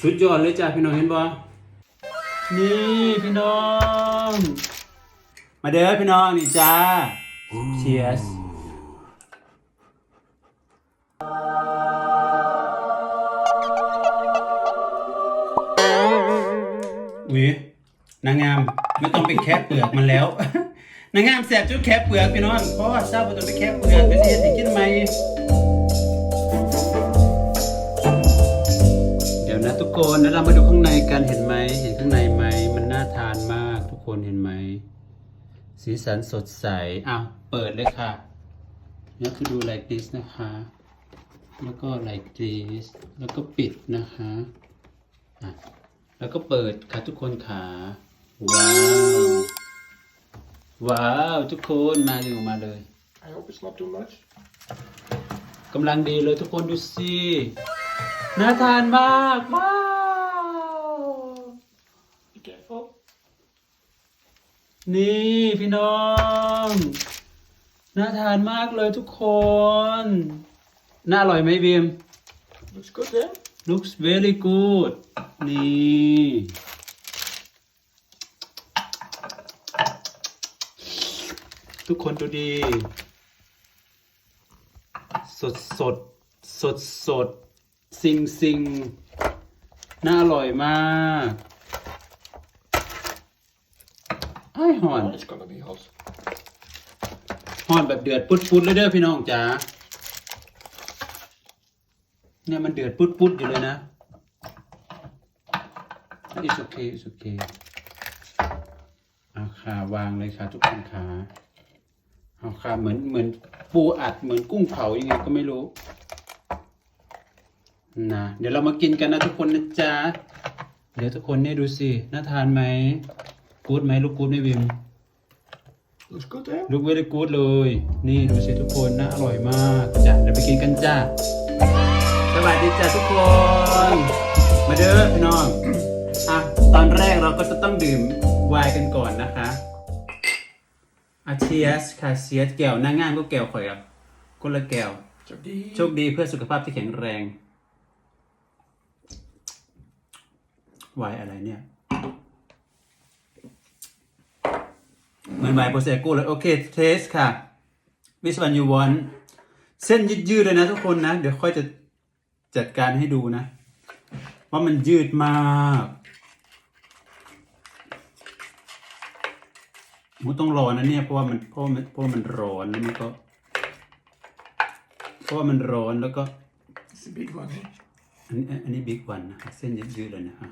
สุดยอดเลยจ้าพี่น้องเห็นบ่นี่พี่น้อง มาเด้อพี่น้องนี่จ้า Cheers วินางงามไม่ต้องไปแคะเปลือกมันแล้ว นางงามแสบจุดแคะเปลือกพี่น้องเพราะว่าทราบว่าต้องไปแคะเปลือกไปเสียสิกินทำไม คนแล้วเรามาดูข้างในกันเห็นไหมเห็นข้างในไหมมันน่าทานมากทุกคนเห็นไหมสีสันสดใสอ้าวเปิดเลยค่ะเนี่ยคือดู like this นะคะ แล้วก็ like this แล้วก็ปิดนะคะอะแล้วก็เปิดค่ะทุกคนขาว้าวว้าวทุกคนมาเลยมาเลย I hope it's not too much. กำลังดีเลยทุกคนดูสิน่าทานมากว้าว Be careful. นี่พี่น้องน่าทานมากเลยทุกคนน่าอร่อยไหมบีม Looks good there. looks very good นี่ทุกคนดูดี สดสดสดสดซิงซิงน่าอร่อยมาก ไอ้หอน Oh, it's gonna be hot. หอนแบบเดือดปุดปุดเลยเด้อพี่น้องจ๋าเนี่ยมันเดือดปุดปุดอยู่เลยนะ it's okay it's okay เอาขาวางเลยค่ะทุกคนขาเอาขาเหมือนเหมือนปูอัดเหมือนกุ้งเผายังไงก็ไม่รู้นะเดี๋ยวเรามากินกันนะทุกคนนะจ๊ะ เดี๋ยวทุกคนเนี่ยดูสิ น่าทานไหม กูดไหมลูกกูดไหมวิม Looks good there. ลุกเวลกูดเลย นี่ดูสิทุกคนน่าอร่อยมากจ้ะเดี๋ยวไปกินกันจ้าสวัสดีจ้าทุกคน มาเด้อพี่น้องอะตอนแรกเราก็จะต้องดื่มไวน์กันก่อนนะคะอาเชียสค่ะเชียสแก้วหน้างามก็แก้วข่อยอะคนละแก้ว So die. โชคดีเพื่อสุขภาพที่แข็งแรง ไวน์อะไรเนี่ย เหมือนไวน์โปรเซโก้เลยโอเคเทสค่ะ which one you want เส้นยืดๆเลยนะทุกคนนะ เดี๋ยวค่อยจะจัดการให้ดูนะ ว่ามันยืดมากมูต้องรอนะเนี่ยเพราะว่ามันเพราะว่ามันเพราะว่ามันร้อนแล้วมันก็ เพราะว่ามันร้อนแล้วก็ It's a big one. Eh? อันนี้อันนี้บิ๊กวันนะคะเส้นยืดๆเลยนะฮะ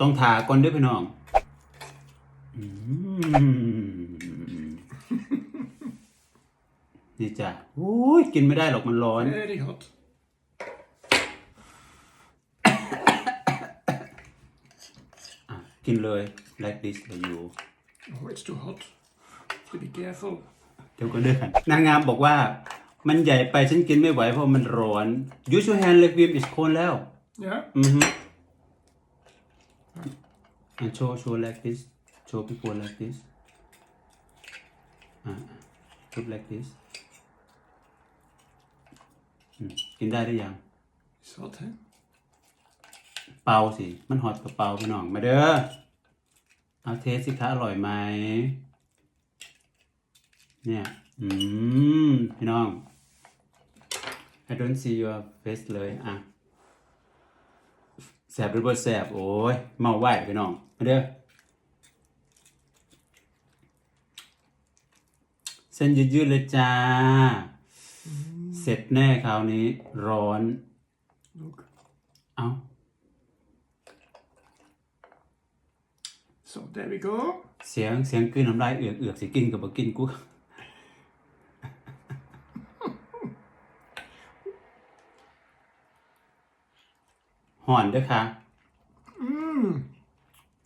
ต้องทาก่อนด้วยพี่น้องอืม นี่จ้ะโอ้ยกินไม่ได้หรอกมันร้อน Very hot. อะกินเลย like this เลยอยู่ Oh, it's too hot. So be careful. เดี๋ยวก็เดินนางงามบอกว่า มันใหญ่ไปฉันกินไม่ไหวเพราะมันร้อน use your hand like Vim is cold แล้ว Yeah. อือฮึอะโชว์โชว์ like this โชว์ people like this อะ put like this อืมกินได้หรือยัง It's hot, eh? เปาสิ มันฮอตกับเปาพี่น้องมาเด้อเอาเทสสิคะอร่อยไหมเนี่ยอืมพี่น้อง I don't see your face เลยอะแสบหรือบ่แสบโอ้ยเมาไหวพี่น้องมาเด้อ เส้นยืดๆเลยจ้า เสร็จแน่คราวนี้ ร้อน Look. เอ้า So there we go. เสียงเสียงกลืนน้ำลายเอือกเอือกสิกินกับบ่กินกู ห่อนด้วยค่ะ Mmm.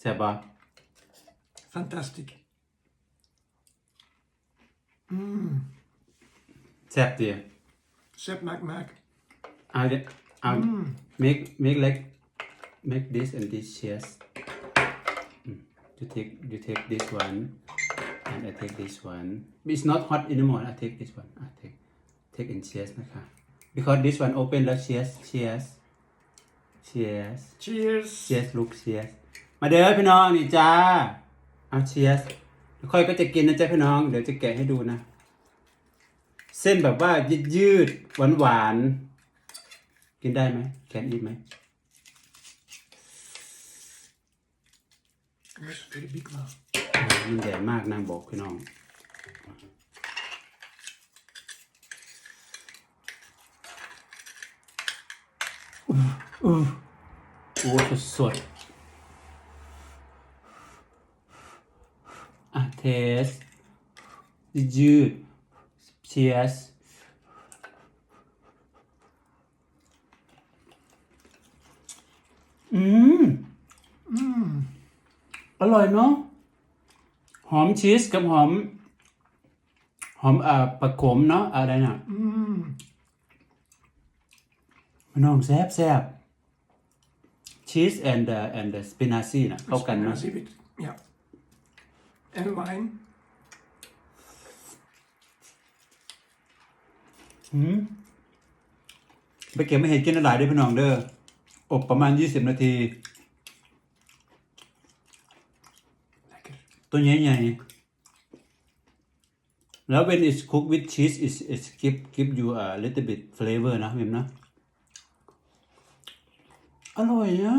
แซ่บบ่ Fantastic. แซ่บเดีย Sep Mac Mac. เอาเดี๋ยวเอา make make like make this and this cheers Mm. you take you take this one and I take this one it's not hot anymore I take this one I take take and cheers นะคะ because this one open แล้ว cheers cheers cheers Cheers. cheers ลูก cheers มาเด้อพี่น้องนี่จ้า เอา cheers ค่อยก็จะกินนะจ๊ะพี่น้อง เดี๋ยวจะแกะให้ดูนะ เส้นแบบว่ายืดยืดหวานหวานๆกินได้ไหมแคนอีทไหม Yes, very big now. มันใหญ่มากนางบอกพี่น้องอู้อู้โอ้สด สดๆอะเทสยืดเชียสอืม อร่อยเนาะ หอมชีสกับหอม หอมอ่าปลาขมเนาะอะไรน่ะ Mm. พี่น้องแซ่บแซ่บชีส and the and the spinaci น่ะเข้ากันเนาะ Spinazie with, yeah. And wine. หืมไปเก็บมาเห็นกินหลายเด้วยพี่น้องเด้อ อบประมาณ20นาที Lekker. ตัวใหญ่ๆ แล้ว when it's cooked with cheese is is give give you a little bit flavor นะมิมนะ อร่อยอะ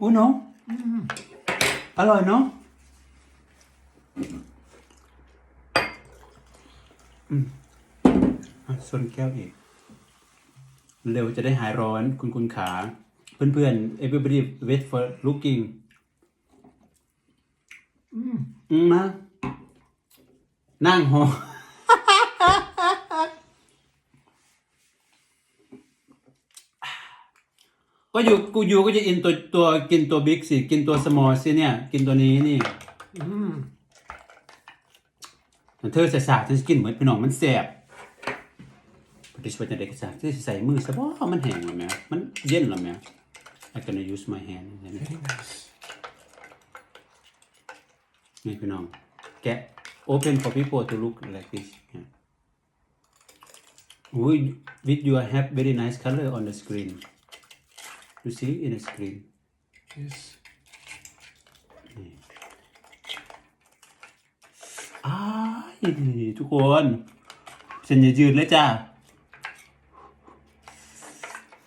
อู้เนาะ อร่อยเนาะอืมอะส่วนแก้วอีก เร็วจะได้หายร้อนคุณคุณขา เพื่อนๆ everybody wait for looking อืมนะนั่งหอ ก็อยู่กูอยู่ก็จะอินตัวตัวกินตัวบิ๊กสิ กินตัวสมอลสิเนี่ย กินตัวนี้นี่ Mm. เธอใส่สากเธอจะกินเหมือนพี่น้องมันแสบปฏิบัติเด็กสากที่ใส่มือซะบ่มันแห้งแล้วแม่มันเย็นแล้วแม่ I gonna use my hand นี่ Very nice. นี่พี่น้อง แกะ open for people to look like this เนี่ยอุ้ย with your have very nice color on the screen you see in the screen Yes. อ้ายทุกคนเส้นยืดๆเลยจ้า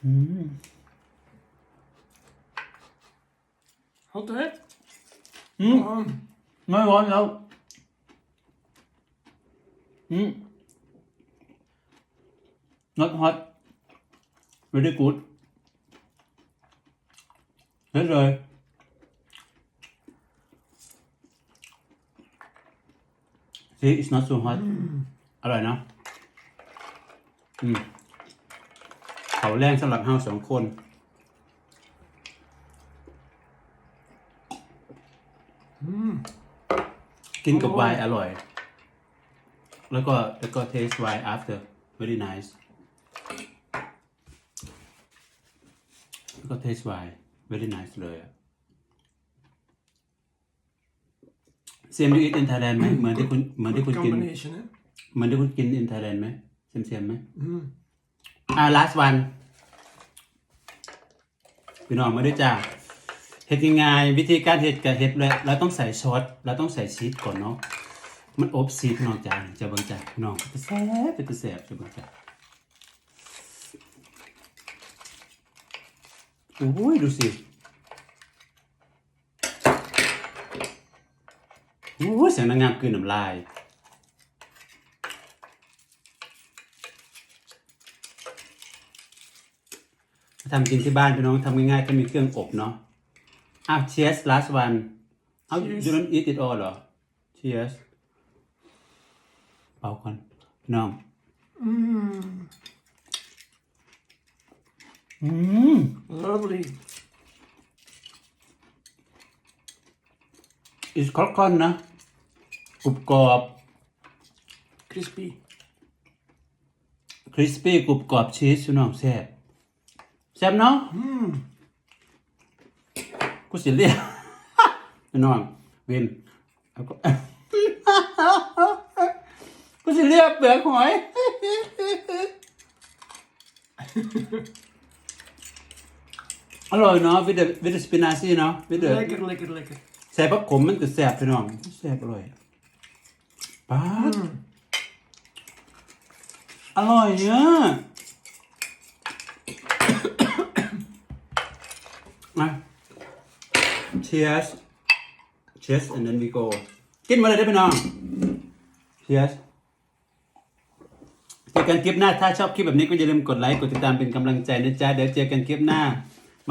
อืม Hot, hè? อืม Oh, ไม่ร้อนแล้วอืม not hot very good เฮ้ยเลย see it's not so hot อร่อยเนอะอืมเขาแรงสำหรับเฮาสองคนกินกับไวน์อร่อย แล้วก็แล้วก็ taste wine after very nice แล้วก็ taste wine very nice เลยอะ same you eat in Thailand ไหมเหมือนที่คุณเหมือนที่คุณ good กิน combination, hè? เหมือนที่คุณกิน in Thailand ไหมเซมเซมไหม Mm. อ่า last one พี่น้องมาด้วยจ้าเห็ดยังไงวิธีการเห็ดกับเห็ดเลยเราต้องใส่ซอสเราต้องใส่ชีสก่อนเนาะมันอบชีสพี่น้องจ้าจะเบิ่งจ้าพี่น้องจะแซ่บจะแซ่บจะเบิ่งจ้า โอ้ยดูสิโอ้ยเสียงนางงามกลืนน้ำลายทำกินที่บ้านพี่น้องทำง่ายๆก็มีเครื่องอบเนาะอ้าว cheers last one เอา Cheers you don't eat it all เหรอ cheers เป่าก่อนพี่น้อง Mm. อืม Lovely. is ครอกอนนะกรุบกรอบ Crispy. คริสปี้กรุบกรอบชีสพี่น้องแซ่บแซ่บเนาะ Mm. กูสิเรียกพี่น้องวินเอาก็ กูสิเรียกเปลือกหอย อร่อยเนาะวิดเดวิดสปินาซี่เนาะวิดเด Lekker, lekker, lekker. ใส่ผักขมมันก็แซ่บพี่น้องแซ่บอร่อยป้าดอร่อยเนี่ยมา cheers cheers and then we go กินมาเลยได้อพี่น้อง cheers เจอกันคลิปหน้าถ้าชอบคลิปแบบนี้ก็อย่าลืมกดไลค์กดติดตามเป็นกำลังใจนะจ๊ะเดี๋ยวเจอกันคลิปหน้า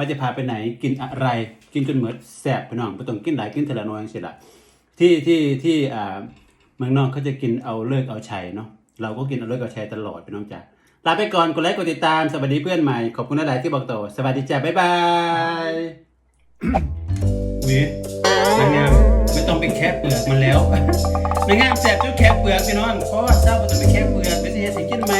ว่าจะพาไปไหนกินอะไร กินจนเหมือนแสบพี่น้องไม่ต้องกินหลายกินทีละน้อยเสียละที่ที่ที่อ่าเมืองนอกเขาจะกินเอาเลิกเอาชัยเนาะเราก็กินเอาเลิกเอาชัยตลอดพี่น้องจ้ะลาไปก่อนกดไลค์กดติดตามสวัสดีเพื่อนใหม่ขอบคุณหลายที่บอกต่อสวัสดีจ้ะบ๊ายบายวินางงามไม่ต้องไปแคะเปลือกมันแล้วนางงามแสบจุดแคะเปลือกพี่น้องเพราะว่าเจ้าไม่ต้องไปแคะเปลือกไปสิเฮ็ดสิกินไหม